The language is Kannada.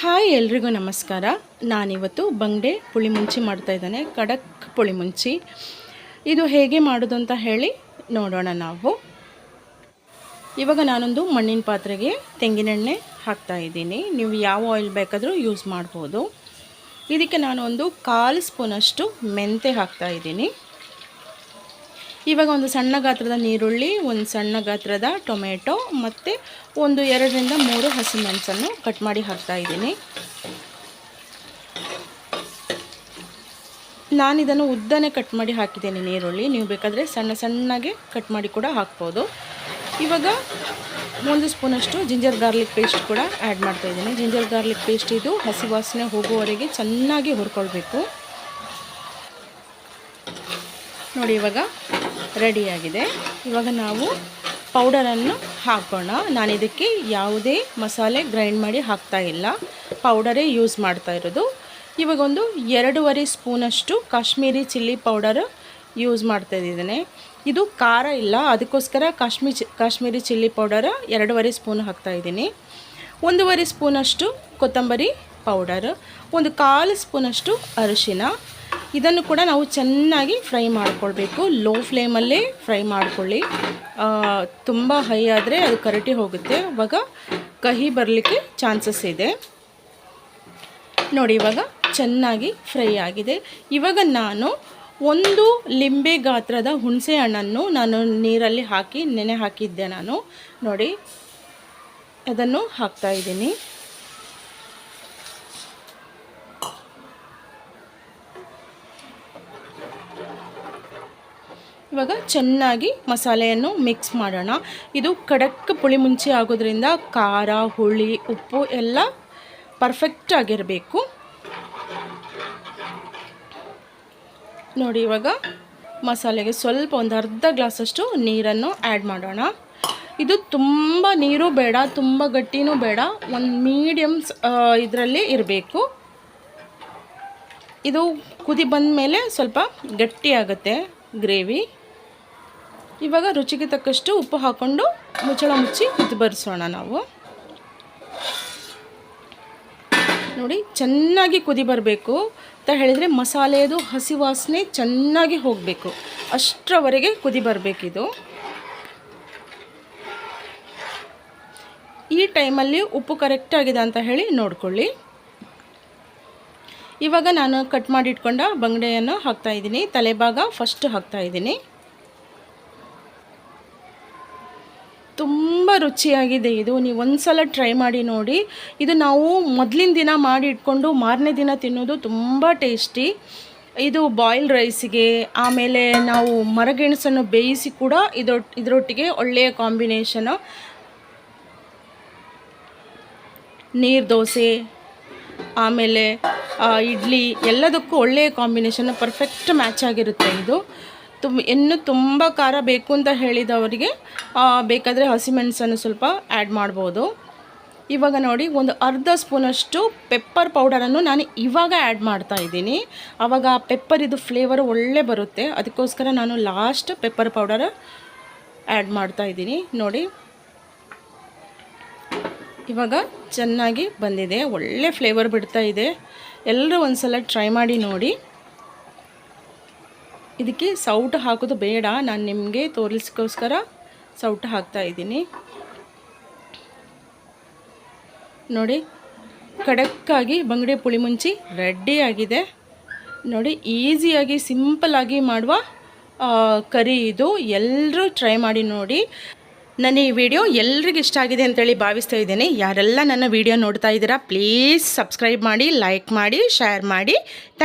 ಹಾಯ್ ಎಲ್ರಿಗೂ ನಮಸ್ಕಾರ. ನಾನಿವತ್ತು ಬಂಗಡೆ ಪುಳಿ ಮುಂಚಿ ಮಾಡ್ತಾ ಇದ್ದಾನೆ ಖಡಕ್ ಪುಳಿ ಮುಂಚಿ. ಇದು ಹೇಗೆ ಮಾಡೋದು ಅಂತ ಹೇಳಿ ನೋಡೋಣ ನಾವು. ಇವಾಗ ನಾನೊಂದು ಮಣ್ಣಿನ ಪಾತ್ರೆಗೆ ತೆಂಗಿನೆಣ್ಣೆ ಹಾಕ್ತಾ ಇದ್ದೀನಿ. ನೀವು ಯಾವ ಆಯಿಲ್ ಬೇಕಾದರೂ ಯೂಸ್ ಮಾಡ್ಬೋದು. ಇದಕ್ಕೆ ನಾನು ಒಂದು ಕಾಲು ಸ್ಪೂನಷ್ಟು ಮೆಂತೆ ಹಾಕ್ತಾ ಇದ್ದೀನಿ. ಇವಾಗ ಒಂದು ಸಣ್ಣ ಗಾತ್ರದ ನೀರುಳ್ಳಿ, ಒಂದು ಸಣ್ಣ ಗಾತ್ರದ ಟೊಮೆಟೊ ಮತ್ತು ಒಂದು ಎರಡರಿಂದ ಮೂರು ಹಸಿಮೆಣಸನ್ನು ಕಟ್ ಮಾಡಿ ಹಾಕ್ತಾ ಇದ್ದೀನಿ. ನಾನು ಇದನ್ನು ಉದ್ದನೆ ಕಟ್ ಮಾಡಿ ಹಾಕಿದ್ದೀನಿ ನೀರುಳ್ಳಿ. ನೀವು ಬೇಕಾದರೆ ಸಣ್ಣ ಸಣ್ಣಗೆ ಕಟ್ ಮಾಡಿ ಕೂಡ ಹಾಕ್ಬೋದು. ಇವಾಗ ಒಂದು ಸ್ಪೂನಷ್ಟು ಜಿಂಜರ್ ಗಾರ್ಲಿಕ್ ಪೇಸ್ಟ್ ಕೂಡ ಆ್ಯಡ್ ಮಾಡ್ತಾ ಇದ್ದೀನಿ. ಜಿಂಜರ್ ಗಾರ್ಲಿಕ್ ಪೇಸ್ಟ್ ಇದು ಹಸಿ ವಾಸನೆ ಹೋಗುವವರೆಗೆ ಚೆನ್ನಾಗಿ ಹುರ್ಕೊಳ್ಬೇಕು. ನೋಡಿ ಇವಾಗ ರೆಡಿಯಾಗಿದೆ. ಇವಾಗ ನಾವು ಪೌಡರನ್ನು ಹಾಕೋಣ. ನಾನು ಇದಕ್ಕೆ ಯಾವುದೇ ಮಸಾಲೆ ಗ್ರೈಂಡ್ ಮಾಡಿ ಹಾಕ್ತಾ ಇಲ್ಲ. ಪೌಡರೇ ಯೂಸ್ ಮಾಡ್ತಾ ಇರೋದು. ಇವಾಗೊಂದು ಎರಡೂವರೆ ಸ್ಪೂನಷ್ಟು ಕಾಶ್ಮೀರಿ ಚಿಲ್ಲಿ ಪೌಡರ್ ಯೂಸ್ ಮಾಡ್ತಾ ಇದ್ದೀನಿ. ಇದು ಖಾರ ಇಲ್ಲ. ಅದಕ್ಕೋಸ್ಕರ ಕಾಶ್ಮೀರ್ ಕಾಶ್ಮೀರಿ ಚಿಲ್ಲಿ ಪೌಡರ್ ಎರಡೂವರೆ ಸ್ಪೂನ್ ಹಾಕ್ತಾ ಇದ್ದೀನಿ. ಒಂದೂವರೆ ಸ್ಪೂನಷ್ಟು ಕೊತ್ತಂಬರಿ ಪೌಡರ್. ಒಂದು ಕಾಲು ಸ್ಪೂನಷ್ಟು ಅರಿಶಿನ. ಇದನ್ನು ಕೂಡ ನಾವು ಚೆನ್ನಾಗಿ ಫ್ರೈ ಮಾಡಿಕೊಳ್ಬೇಕು. ಲೋ ಫ್ಲೇಮಲ್ಲೇ ಫ್ರೈ ಮಾಡಿಕೊಳ್ಳಿ. ತುಂಬ ಹೈ ಆದರೆ ಅದು ಕರಟಿ ಹೋಗುತ್ತೆ. ಇವಾಗ ಕಹಿ ಬರಲಿಕ್ಕೆ ಚಾನ್ಸಸ್ ಇದೆ. ನೋಡಿ, ಇವಾಗ ಚೆನ್ನಾಗಿ ಫ್ರೈ ಆಗಿದೆ. ಇವಾಗ ನಾನು ಒಂದು ಲಿಂಬೆ ಗಾತ್ರದ ಹುಣಸೆ ಹಣ್ಣನ್ನು ನಾನು ನೀರಲ್ಲಿ ಹಾಕಿ, ನೆನೆ ಹಾಕಿದ್ದೆ ನಾನು. ನೋಡಿ, ಅದನ್ನು ಹಾಕ್ತಾ ಇದ್ದೀನಿ. ಇವಾಗ ಚೆನ್ನಾಗಿ ಮಸಾಲೆಯನ್ನು ಮಿಕ್ಸ್ ಮಾಡೋಣ. ಇದು ಖಡಕ್ ಪುಳಿ ಮುಂಚೆ ಆಗೋದ್ರಿಂದ ಖಾರ, ಹುಳಿ, ಉಪ್ಪು ಎಲ್ಲ ಪರ್ಫೆಕ್ಟ್ ಆಗಿರಬೇಕು. ನೋಡಿ ಇವಾಗ ಮಸಾಲೆಗೆ ಸ್ವಲ್ಪ ಒಂದು ಅರ್ಧ ಗ್ಲಾಸಷ್ಟು ನೀರನ್ನು ಆ್ಯಡ್ ಮಾಡೋಣ. ಇದು ತುಂಬ ನೀರು ಬೇಡ, ತುಂಬ ಗಟ್ಟಿನೂ ಬೇಡ, ಒಂದು ಮೀಡಿಯಮ್ಸ್ ಇದರಲ್ಲಿ ಇರಬೇಕು. ಇದು ಕುದಿ ಬಂದ ಮೇಲೆ ಸ್ವಲ್ಪ ಗಟ್ಟಿಯಾಗುತ್ತೆ ಗ್ರೇವಿ. ಇವಾಗ ರುಚಿಗೆ ತಕ್ಕಷ್ಟು ಉಪ್ಪು ಹಾಕ್ಕೊಂಡು ಮುಚ್ಚಳ ಮುಚ್ಚಿ ಇದು ಬರೆಸೋಣ ನಾವು. ನೋಡಿ, ಚೆನ್ನಾಗಿ ಕುದಿ ಬರಬೇಕು. ಅಂತ ಹೇಳಿದರೆ ಮಸಾಲೆಯದು ಹಸಿ ವಾಸನೆ ಚೆನ್ನಾಗಿ ಹೋಗಬೇಕು. ಅಷ್ಟರವರೆಗೆ ಕುದಿ ಬರಬೇಕಿದು. ಈ ಟೈಮಲ್ಲಿ ಉಪ್ಪು ಕರೆಕ್ಟಾಗಿದೆ ಅಂತ ಹೇಳಿ ನೋಡ್ಕೊಳ್ಳಿ. ಇವಾಗ ನಾನು ಕಟ್ ಮಾಡಿ ಇಟ್ಕೊಂಡ ಬಂಗಡೆಯನ್ನು ಹಾಕ್ತಾಯಿದ್ದೀನಿ ತಲೆಭಾಗ ಫಸ್ಟ್ ಹಾಕ್ತಾಯಿದ್ದೀನಿ ತುಂಬ ರುಚಿಯಾಗಿದೆ ಇದು. ನೀವು ಒಂದು ಸಲ ಟ್ರೈ ಮಾಡಿ ನೋಡಿ. ಇದು ನಾವು ಮೊದಲಿನ ದಿನ ಮಾಡಿ ಇಟ್ಕೊಂಡು ಮಾರನೇ ದಿನ ತಿನ್ನೋದು ತುಂಬ ಟೇಸ್ಟಿ. ಇದು ಬಾಯ್ಲ್ ರೈಸಿಗೆ, ಆಮೇಲೆ ನಾವು ಮರಗೆಣಸನ್ನು ಬೇಯಿಸಿ ಕೂಡ ಇದೊಟ್ಟು ಇದರೊಟ್ಟಿಗೆ ಒಳ್ಳೆಯ ಕಾಂಬಿನೇಷನು. ನೀರು ದೋಸೆ, ಆಮೇಲೆ ಇಡ್ಲಿ ಎಲ್ಲದಕ್ಕೂ ಒಳ್ಳೆಯ ಕಾಂಬಿನೇಷನ್, ಪರ್ಫೆಕ್ಟ್ ಮ್ಯಾಚ್ ಆಗಿರುತ್ತೆ ಇದು. ತುಂಬ ಇನ್ನು ತುಂಬ ಖಾರ ಬೇಕು ಅಂತ ಹೇಳಿದವರಿಗೆ ಬೇಕಾದರೆ ಹಸಿಮೆಣಸನ್ನು ಸ್ವಲ್ಪ ಆ್ಯಡ್ ಮಾಡ್ಬೋದು. ಇವಾಗ ನೋಡಿ, ಒಂದು ಅರ್ಧ ಸ್ಪೂನಷ್ಟು ಪೆಪ್ಪರ್ ಪೌಡರನ್ನು ನಾನು ಇವಾಗ ಆ್ಯಡ್ ಮಾಡ್ತಾ ಇದ್ದೀನಿ. ಆವಾಗ ಪೆಪ್ಪರ್ ಇದು ಫ್ಲೇವರ್ ಒಳ್ಳೆ ಬರುತ್ತೆ. ಅದಕ್ಕೋಸ್ಕರ ನಾನು ಲಾಸ್ಟ್ ಪೆಪ್ಪರ್ ಪೌಡರ್ ಆ್ಯಡ್ ಮಾಡ್ತಾ ಇದ್ದೀನಿ. ನೋಡಿ. ಇವಾಗ ಚೆನ್ನಾಗಿ ಬಂದಿದೆ. ಒಳ್ಳೆ ಫ್ಲೇವರ್ ಬಿಡ್ತಾ ಇದೆ. ಎಲ್ಲರೂ ಒಂದು ಸಲ ಟ್ರೈ ಮಾಡಿ ನೋಡಿ. ಇದಕ್ಕೆ ಸೌಟು ಹಾಕೋದು ಬೇಡ. ನಾನು ನಿಮಗೆ ತೋರಿಸ್ಕೋಸ್ಕರ ಸೌಟು ಹಾಕ್ತಾ ಇದ್ದೀನಿ. ನೋಡಿ, ಖಡಕ್ಕಾಗಿ ಬಂಗಡೆ ಪುಳಿ ಮುಂಚಿ ರೆಡಿ ಆಗಿದೆ. ನೋಡಿ, ಈಸಿಯಾಗಿ ಸಿಂಪಲ್ಲಾಗಿ ಮಾಡುವ ಕರಿ ಇದು. ಎಲ್ಲರೂ ಟ್ರೈ ಮಾಡಿ ನೋಡಿ. ನನ್ನ ಈ ವಿಡಿಯೋ ಎಲ್ರಿಗೂ ಇಷ್ಟ ಆಗಿದೆ ಅಂತೇಳಿ ಭಾವಿಸ್ತಾ ಇದ್ದೀನಿ. ಯಾರೆಲ್ಲ ನನ್ನ ವಿಡಿಯೋ ನೋಡ್ತಾ ಇದ್ದೀರಾ, ಪ್ಲೀಸ್ ಸಬ್ಸ್ಕ್ರೈಬ್ ಮಾಡಿ, ಲೈಕ್ ಮಾಡಿ, ಶೇರ್ ಮಾಡಿ. ಥ್ಯಾಂಕ್